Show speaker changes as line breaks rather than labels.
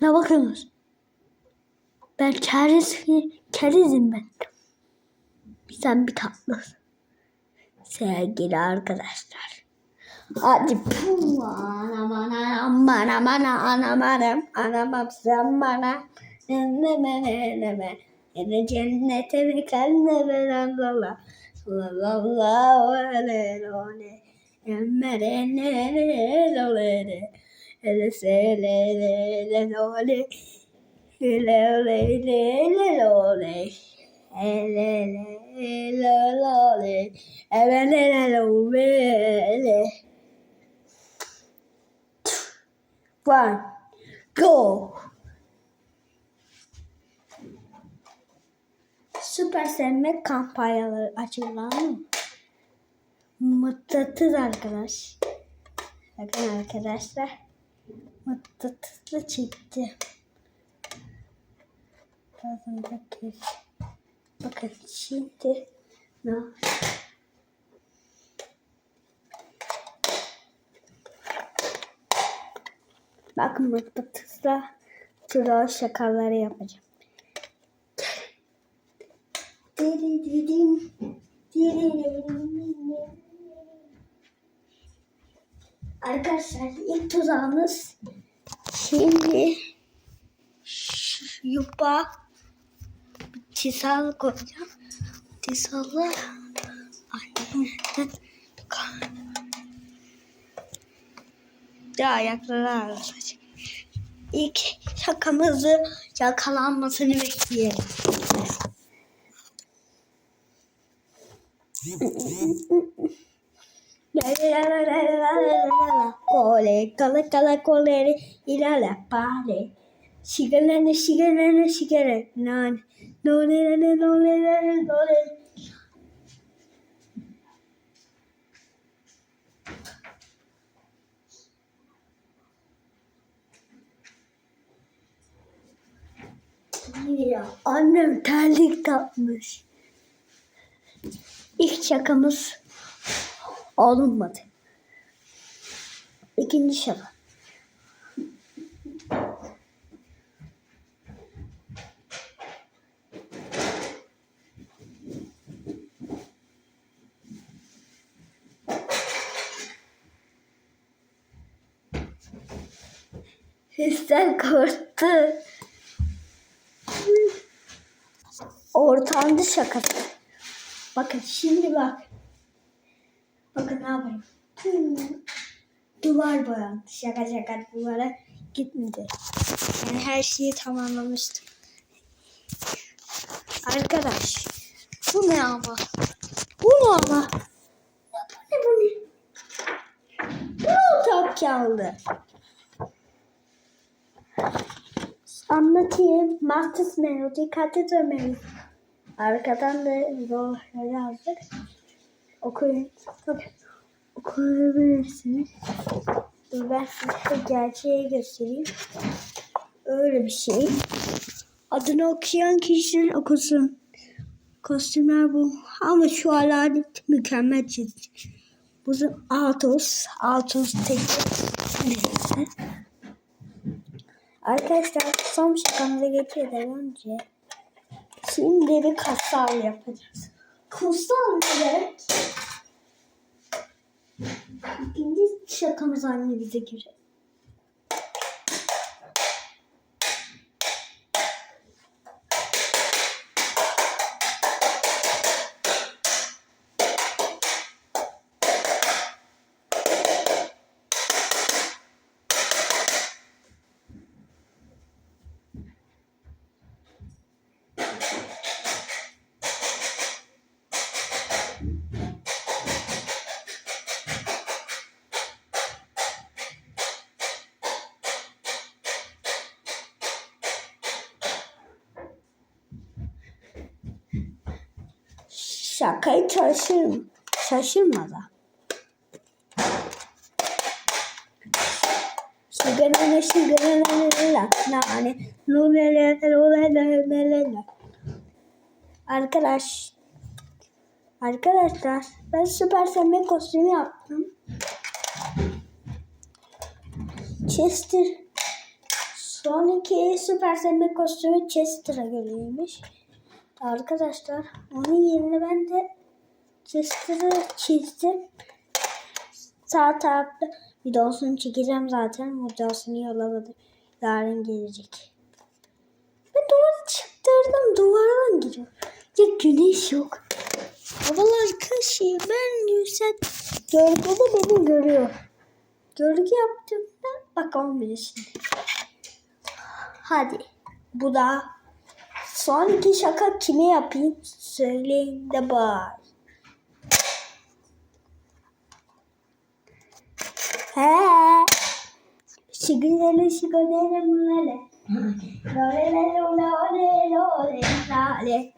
Ne bakıyorsunuz? Ben keriz, kerizim ben. Sen bir tatlısın. Sevgili arkadaşlar. Hadi puh, anam anam anam anam anam anam anam sen bana ne Eve cennete ve kendine veren Allah. Sallallahu aleyhi ve One, go! Süper sevmek kampanyaları açıklandı. Mıknatıs arkadaş. Bakın arkadaşlar. Mıknatıslı çekti. Bazen bakın. Bakın şimdi ne Bakın mıknatısla troll şakaları yapacağım. Arkadaşlar ilk tuzağımız şimdi yupa tisal koyacağım. Tisalı annemden de ayakları ağrıtacak. İlk şakamızı yakalanmasını bekleyelim. Kole kala kala kolere ilala pare. Şigelene şigelene şigele nan. Nolelene nolelene nolelene. Ya annem terlik takmış. İlk şakamız olmadı. İkinci şaka. Hissen korktu. Ortandı şakası. Bakın şimdi bak. Bakın ne yapayım. Duvar boyandı. Şaka şaka duvara gitmedi. Yani her şeyi tamamlamıştım. Arkadaş. Bu ne ama? Bu ne ama? Ya bu ne bu ne? Bu ortak kaldı? Anlatayım. Masters Melody, Cathedral Melody. Arkadan da yolları yazdık. Okuyun. Okuyabilirsiniz. Dur ben size gerçeği göstereyim. Öyle bir şey. Adını okuyan kişinin okusun. Kostümler bu. Ama şu alalet mükemmel çizgi. Bu da Atos. Atos tek. Arkadaşlar son şakamıza geçmeden önce şimdi bir kasal yapacağız. Kasal ne demek? İkinci şakamız anne göre. Şakayı çalışırım. Şaşırma da. Şıgırana şıgırana nane nane Arkadaş Arkadaşlar ben süper semme kostümü yaptım. Chester son iki süper semme kostümü Chester'a göreymiş. Arkadaşlar onun yerine ben de Chester'ı çizdim. Sağ tarafta videosunu çekeceğim zaten. Videosunu yollamadım. Yarın gelecek. Ben duvarı çıktırdım. Duvardan giriyor. Ya güneş yok. Havalar kaşıyor. Ben yüksek gölgede beni görüyor. Gölge yaptığımda bak olmuyor şimdi. Hadi. Bu da son iki şaka kime yapayım? Söyleyin de bak. He. Şigülele şigülele mülele. Lole lole lole lole lale.